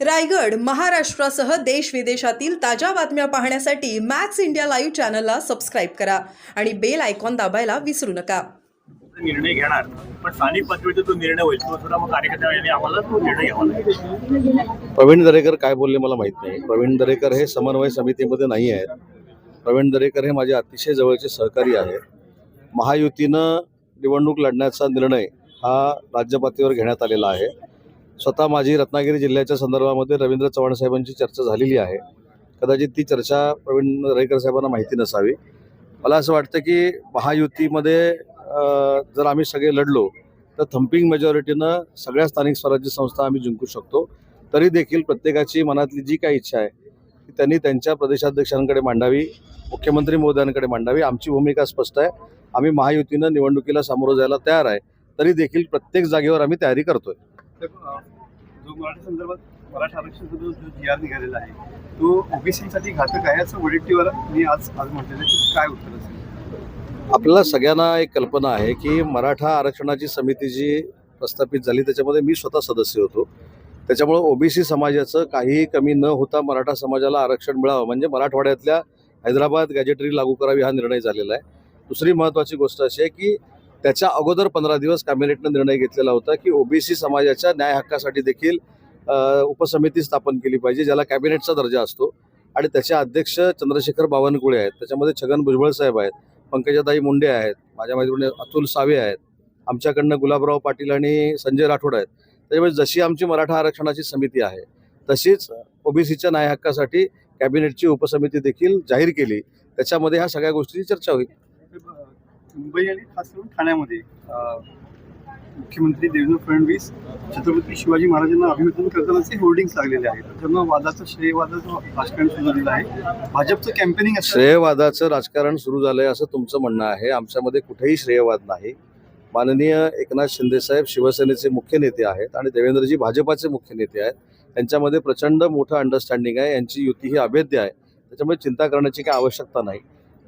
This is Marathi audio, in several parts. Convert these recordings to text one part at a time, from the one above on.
रायगड महाराष्ट्रासह देश विदेशातील ताज्या बातम्या पाहण्यासाठी मॅक्स इंडिया लाईव्ह चॅनलला सबस्क्राईब करा आणि बेल आयकॉन दाबायला विसरू नका. निर्णय घेणार. पण स्थानिक पातळीवर तो निर्णय होईल तो सुद्धा मग कार्यकर्त्या यांनी आम्हाला तो निर्णय घ्यावा लागेल. प्रवीण दरेकर काय बोलले मला माहीत नाही. प्रवीण दरेकर हे समन्वय समितीमध्ये नाही आहेत. प्रवीण दरेकर हे माझे अतिशय जवळचे सहकारी आहे महायुतीनं निवडणूक लढण्याचा निर्णय हा राज्यपातळीवर घेण्यात आलेला आहे. स्वतः माझी रत्नागिरी जिल्ह्याच्या संदर्भामध्ये रवींद्र चव्हाण साहेबांची चर्चा झालेली आहे. कदाचित ती चर्चा प्रवीण दरेकर साहेबांना माहिती नसावी. मला असं वाटतं की महायुतीमध्ये जर आम्ही सगळे लढलो तर थम्पिंग मेजॉरिटीनं सगळ्या स्थानिक स्वराज्य संस्था आम्ही जिंकू शकतो. तरी देखील प्रत्येकाची मनातली जी काही इच्छा आहे ती त्यांनी त्यांच्या प्रदेशाध्यक्षांकडे मांडावी मुख्यमंत्री महोदयांकडे मांडावी. आमची भूमिका स्पष्ट आहे. आम्ही महायुतीनं निवडणुकीला सामोरं जायला तयार आहे. तरी देखील प्रत्येक जागेवर आम्ही तयारी करतोय. जो मराठा संदर्भात मराठा आरक्षण जो जी आर निघालेला आहे तो ओबीसीसाठी घातक आहे असं वडेट्टीवाला मी आज आज म्हटलेलं की काय उत्तर असेल? आपल्याला सगळ्यांना एक कल्पना आहे की मराठा आरक्षणाची समिती जी प्रस्थापित झाली त्याच्यामध्ये मी स्वतः सदस्य होतो. त्याच्यामुळं ओबीसी समाजाचं काहीही कमी न होता मराठा समाजाला आरक्षण मिळावं म्हणजे मराठवाड्यातल्या हैदराबाद गॅजेटरी लागू करावी हा निर्णय झालेला आहे. दुसरी महत्त्वाची गोष्ट अशी आहे की त्याच्या अगोदर पंधरा दिवस कॅबिनेटनं निर्णय घेतलेला होता की ओबीसी समाजाच्या न्याय हक्कासाठी देखील उपसमिती स्थापन केली पाहिजे ज्याला कॅबिनेटचा दर्जा असतो. आणि त्याचे अध्यक्ष चंद्रशेखर बावनकुळे आहेत. त्याच्यामध्ये छगन भुजबळ साहेब आहेत पंकजाताई मुंडे आहेत माझ्या मैत्रिणी अतुल सावे आहेत आमच्याकडनं गुलाबराव पाटील आणि संजय राठोड आहेत. त्याच्यामुळे जशी आमची मराठा आरक्षणाची समिती आहे तशीच ओबीसीच्या न्याय हक्कासाठी कॅबिनेटची उपसमिती देखील जाहीर केली. त्याच्यामध्ये ह्या सगळ्या गोष्टीची चर्चा होईल. मुंबई आणि खास करून ठाण्यामध्ये मुख्यमंत्री देवेंद्र फडणवीस छत्रपती शिवाजी महाराजांना अभिवादन करतानाचे होर्डिंग्स लागलेले आहेत त्यामुळे वादाचं श्रेयवादाचं राजकारण सुरू झालेलं आहे. भाजपचं कॅम्पेनिंग श्रेयवादाचं राजकारण सुरू झालंय असं तुमचं म्हणणं आहे. आमच्यामध्ये कुठेही श्रेयवाद नाही. माननीय एकनाथ शिंदेसाहेब शिवसेनेचे मुख्य नेते आहेत आणि देवेंद्रजी भाजपाचे मुख्य नेते आहेत. यांच्यामध्ये प्रचंड मोठं अंडरस्टँडिंग आहे. यांची युती ही अभेद्य आहे. त्याच्यामुळे चिंता करण्याची काही आवश्यकता नाही.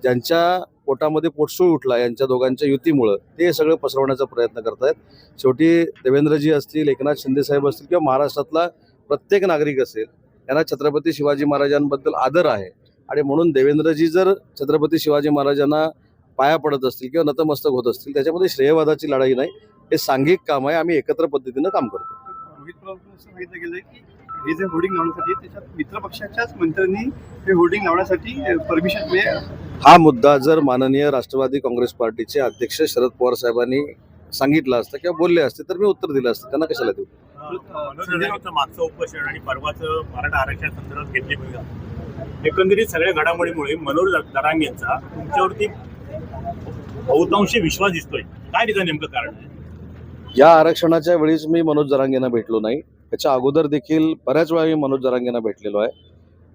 ज्यांच्या पोटामध्ये पोटसूळ उठला यांच्या दोघांच्या युतीमुळं ते सगळं पसरवण्याचा प्रयत्न करतायत. शेवटी देवेंद्रजी असतील एकनाथ शिंदेसाहेब असतील किंवा महाराष्ट्रातला प्रत्येक नागरिक असेल यांना छत्रपती शिवाजी महाराजांबद्दल आदर आहे. आणि म्हणून देवेंद्रजी जर छत्रपती शिवाजी महाराजांना पाया पडत असतील किंवा नतमस्तक होत असतील त्याच्यामध्ये श्रेयवादाची लढाई नाही. हे सांघिक काम आहे. आम्ही एकत्र पद्धतीनं काम करतो. हे जे होर्डिंग लावण्यासाठी त्याच्यात मित्र पक्षाच्याच मंत्र्यांनी हे होर्डिंग लावण्यासाठी परमिशन म्हणजे हा मुद्दा जर माननीय राष्ट्रवादी काँग्रेस पार्टीचे अध्यक्ष शरद पवार साहेबांनी सांगितलं असतं किंवा बोलले असते तर मी उत्तर दिलं असतं. त्यांना कशाला देऊ? मागचं उपोषण आणि परवाचं मराठा आरक्षण संदर्भात घेतली एकंदरीत सगळ्या घडामोडीमुळे मनोज जरांगेंचा तुमच्यावरती बहुतांशी विश्वास दिसतोय. काय तिथं नेमकं कारण आहे? या आरक्षणाच्या वेळीच मी मनोज जरांगेंना भेटलो नाही. त्याच्या अगोदर देखील बऱ्याच वेळा मी मनोज जरांगेंना भेटलेलो आहे.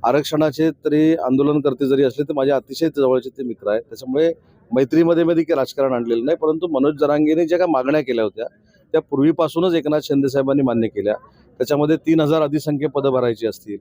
आरक्षणाचे तरी आंदोलनकर्ते जरी असले तर माझे अतिशय जवळचे ते मित्र आहेत. त्याच्यामुळे मैत्रीमध्ये मी देखील राजकारण आणलेलं नाही परंतु मनोज जरांगेने ज्या काही मागण्या केल्या होत्या त्या पूर्वीपासूनच एकनाथ शिंदे साहेबांनी मान्य केल्या. त्याच्यामध्ये तीन हजार अधिसंख्य पदं भरायची असतील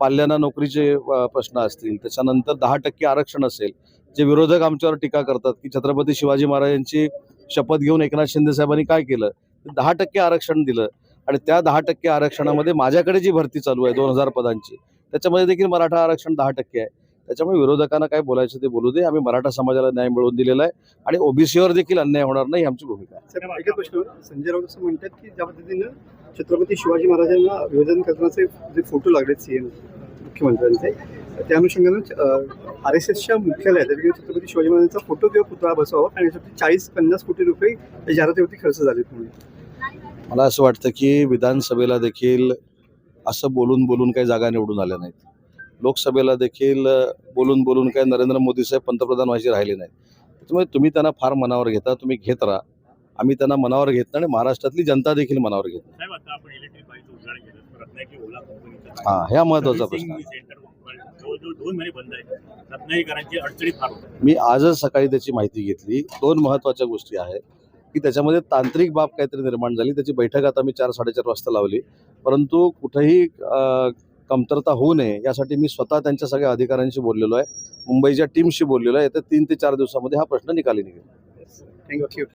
पाल्यांना नोकरीचे प्रश्न असतील त्याच्यानंतर दहा टक्के आरक्षण असेल जे विरोधक आमच्यावर टीका करतात की छत्रपती शिवाजी महाराजांची शपथ घेऊन एकनाथ शिंदे साहेबांनी काय केलं? दहा टक्के आरक्षण दिलं. आणि त्या दहा टक्के आरक्षणामध्ये माझ्याकडे जी भरती चालू आहे दोन हजार पदांची त्याच्यामध्ये देखील मराठा आरक्षण दहा टक्के आहे. त्याच्यामुळे विरोधकांना काय बोलायचं ते बोलू दे. आम्ही मराठा समाजाला न्याय मिळवून दिलेला आहे आणि ओबीसीवर देखील अन्याय होणार नाही आमची भूमिका आहे. सर प्रश्न. संजय राऊत असं म्हणतात की ज्या पद्धतीनं छत्रपती शिवाजी महाराजांना अभिवादन करण्याचे जे फोटो लागलेत सीएम मुख्यमंत्र्यांचे त्या अनुषंगानं आर एस एसच्या मुख्यालयात छत्रपती शिवाजी महाराजांचा फोटो किंवा पुतळा बसवावा आणि यासाठी चाळीस पन्नास कोटी रुपये या जाहिरातीवरती खर्च झालेत म्हणून. मला असं वाटतं की विधानसभेला देखील असं बोलून बोलून काही जागा निवडून आल्या नाहीत. लोकसभेला देखील बोलून बोलून काही नरेंद्र मोदी साहेब पंतप्रधान व्हायचे राहिले नाहीत. त्याच्यामुळे तुम्ही त्यांना फार मनावर घेता तुम्ही घेत राहा. आम्ही त्यांना मनावर घेत नाही आणि महाराष्ट्रातली जनता देखील मनावर घेत नाही. साहेब आता आपण इलेक्ट्रिक बाईचं उदाहरण केलं रत्नागिरी ओला कंपनीचं हा ह्या महत्त्वाचा प्रश्न जवळजवळ दोन महिने बंद आहे. रत्नागिरीकरांची अडचणी फार होतात मी आजच सकाळी त्याची माहिती घेतली. दोन महत्त्वाच्या गोष्टी आहेत. की त्याच्यामध्ये तांत्रिक बाब काहीतरी निर्माण झाली. त्याची बैठक आता मी चार साडेचार वाजता लावली. परंतु कुठेही कमतरता होऊ नये यासाठी मी स्वतः त्यांच्या सगळ्या अधिकाऱ्यांशी बोललेलो आहे. मुंबईच्या टीमशी बोललेलो आहे. येत्या तीन ते चार दिवसामध्ये हा प्रश्न निकाली निघेल. थँक्यू